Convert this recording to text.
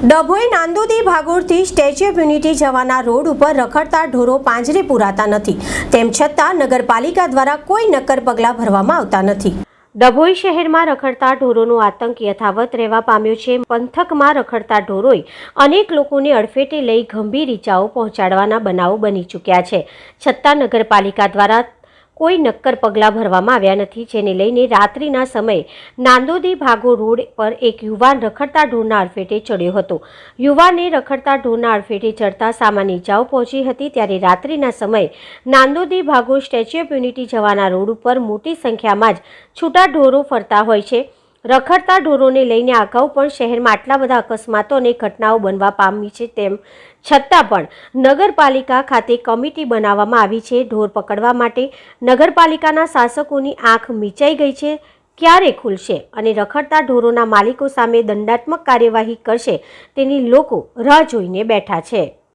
ડભોઈ નાંદોદી ભાગોળથી statue of unity જવાના road ઉપર રખડતા ઢોરો પાંજરે પુરાતા નથી. તેમ છતાં નગરપાલિકા દ્વારા કોઈ નક્કર પગલાં ભરવામાં આવતા નથી. ડભોઈ શહેરમાં રખડતા ઢોરોનો આતંક યથાવત રહેવા પામ્યો છે. પંથકમાં રખડતા ઢોરોએ અનેક લોકોને અડફેટે લઈ ગંભીર ઇજાઓ પહોંચાડવાના બનાવો બની ચૂક્યા છે. છતાં નગરપાલિકા દ્વારા કોઈ નક્કર પગલાં ભરવામાં આવ્યા નથી, જેને લઈને રાત્રિના સમયે નાંદોદી ભાગો રોડ પર એક યુવાન રખડતા ઢોરના અડફેટે ચડ્યો હતો. યુવાને રખડતા ઢોરના અડફેટે ચડતા સામાન્ય ઈજાઓ પહોંચી હતી, ત્યારે રાત્રિના સમયે નાંદોદી ભાગો સ્ટેચ્યુ ઓફ યુનિટી જવાના રોડ ઉપર મોટી સંખ્યામાં જ છૂટા ઢોરો ફરતા હોય છે. રખડતા ઢોરોને લઈને અગાઉ પણ શહેરમાં આટલા બધા અકસ્માતો અને ઘટનાઓ બનવા પામી છે તેમ છતાં પણ નગરપાલિકા ખાતે કમિટી બનાવવામાં આવી છે. ઢોર પકડવા માટે નગરપાલિકાના શાસકોની આંખ મીચાઈ ગઈ છે. ક્યારે ખુલશે અને રખડતા ઢોરોના માલિકો સામે દંડાત્મક કાર્યવાહી કરશે તેની લોકો રાહ જોઈને બેઠા છે.